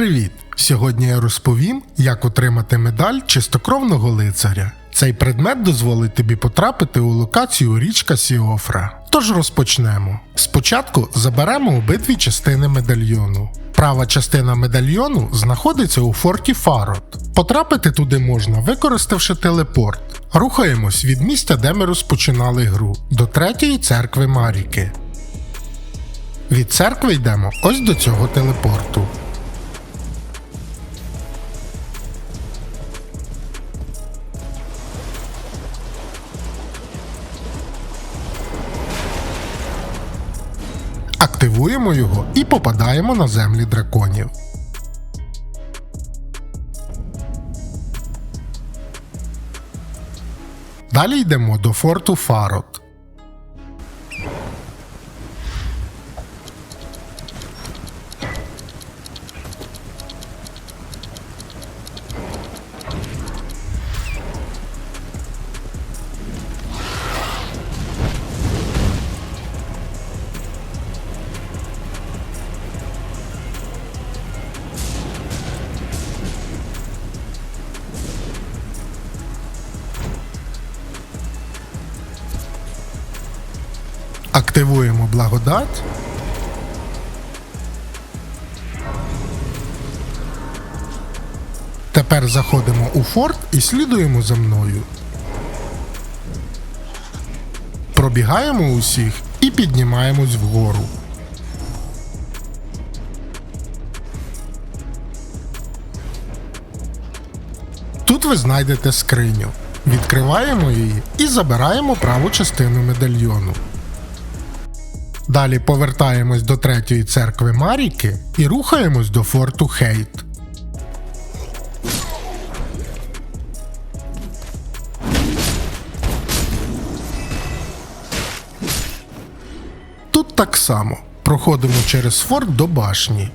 Привіт! Сьогодні я розповім, як отримати медаль чистокровного лицаря. Цей предмет дозволить тобі потрапити у локацію річка Сіофра. Тож розпочнемо. Спочатку заберемо обидві частини медальйону. Права частина медальйону знаходиться у форті Фарот. Потрапити туди можна, використавши телепорт. Рухаємось від місця, де ми розпочинали гру, до третьої церкви Маріки. Від церкви йдемо ось до цього телепорту. Активуємо його і попадаємо на землі драконів. Далі йдемо до форту Фарот. Активуємо благодать. Тепер заходимо у форт і слідуємо за мною. Пробігаємо усіх і піднімаємось вгору. Тут ви знайдете скриню. Відкриваємо її і забираємо праву частину медальйону. Далі повертаємось до третьої церкви Маріки і рухаємось до форту Хейт. Тут так само. Проходимо через форт до башні.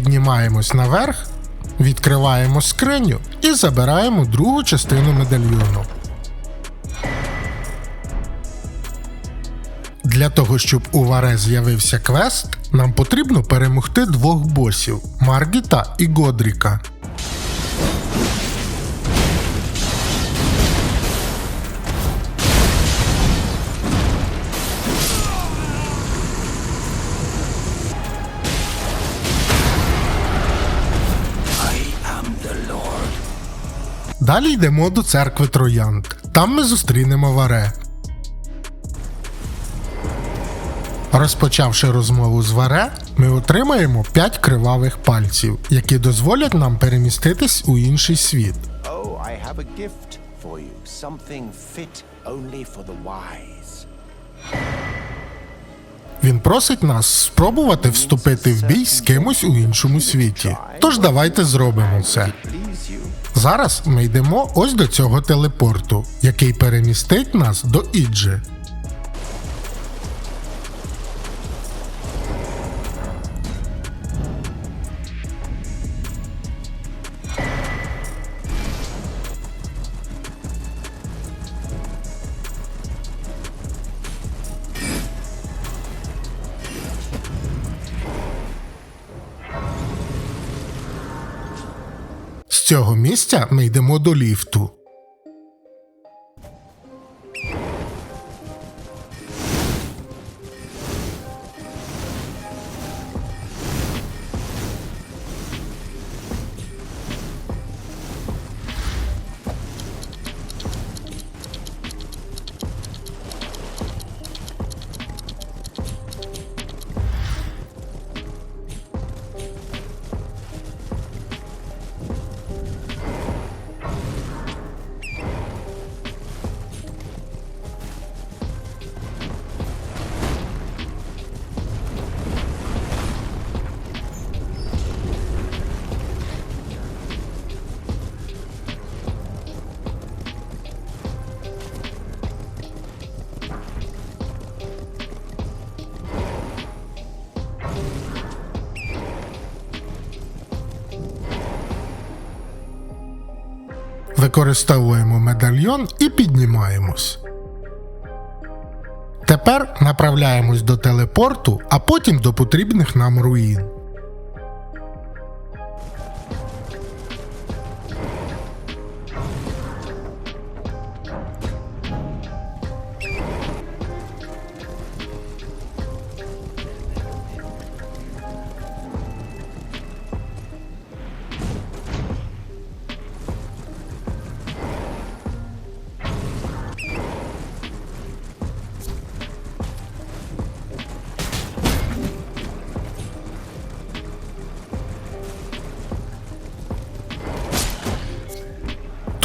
Піднімаємось наверх, відкриваємо скриню і забираємо другу частину медальйону. Для того, щоб у Варе з'явився квест, нам потрібно перемогти двох босів Маргіта і Годріка. Далі йдемо до церкви Троянд. Там ми зустрінемо Варе. Розпочавши розмову з Варе, ми отримаємо 5 кривавих пальців, які дозволять нам переміститись у інший світ. Oh. Він просить нас спробувати вступити в бій з кимось у іншому світі. Тож давайте зробимо це. Зараз ми йдемо ось до цього телепорту, який перемістить нас до Іджи. Цього місця ми йдемо до ліфту. Використовуємо медальйон і піднімаємось. Тепер направляємось до телепорту, а потім до потрібних нам руїн.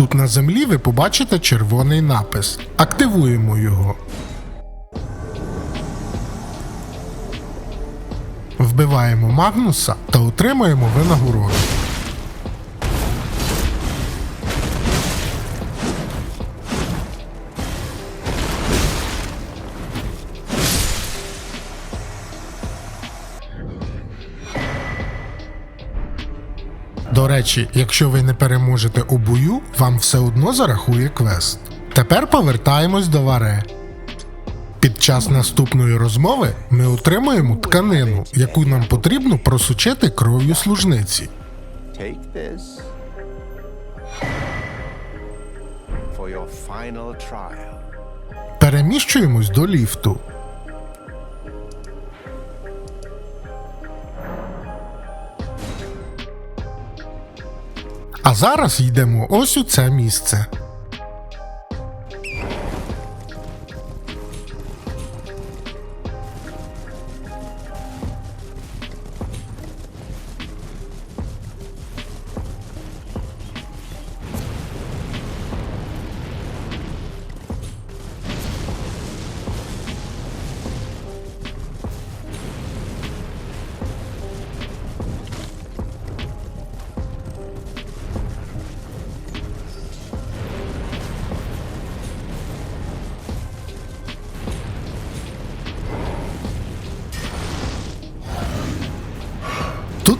Тут на землі ви побачите червоний напис. Активуємо його. Вбиваємо Магнуса та отримуємо винагороду. До речі, якщо ви не переможете у бою, вам все одно зарахує квест. Тепер повертаємось до варе. Під час наступної розмови ми отримуємо тканину, яку нам потрібно просучити кров'ю служниці. Переміщуємось до ліфту. А зараз йдемо ось у це місце.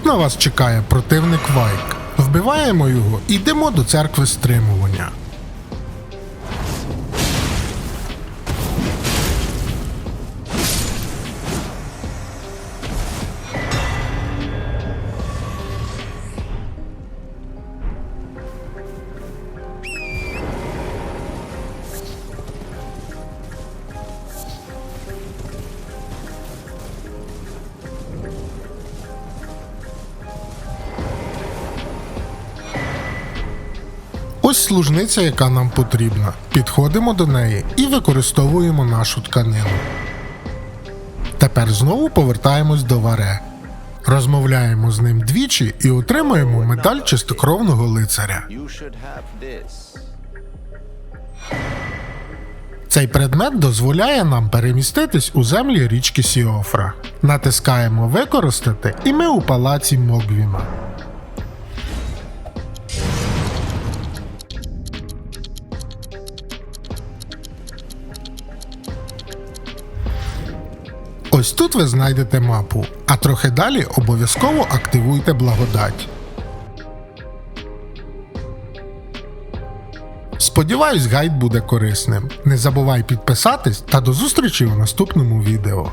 На вас чекає противник Вайк. Вбиваємо його і йдемо до церкви стримування. Служниця, яка нам потрібна. Підходимо до неї і використовуємо нашу тканину. Тепер знову повертаємось до варе. Розмовляємо з ним двічі і отримуємо медаль чистокровного лицаря. Цей предмет дозволяє нам переміститись у землі річки Сіофра. Натискаємо Використати, і ми у палаці Могвіна. Ось тут ви знайдете мапу, а трохи далі обов'язково активуйте благодать. Сподіваюсь, гайд буде корисним. Не забувай підписатись та до зустрічі у наступному відео.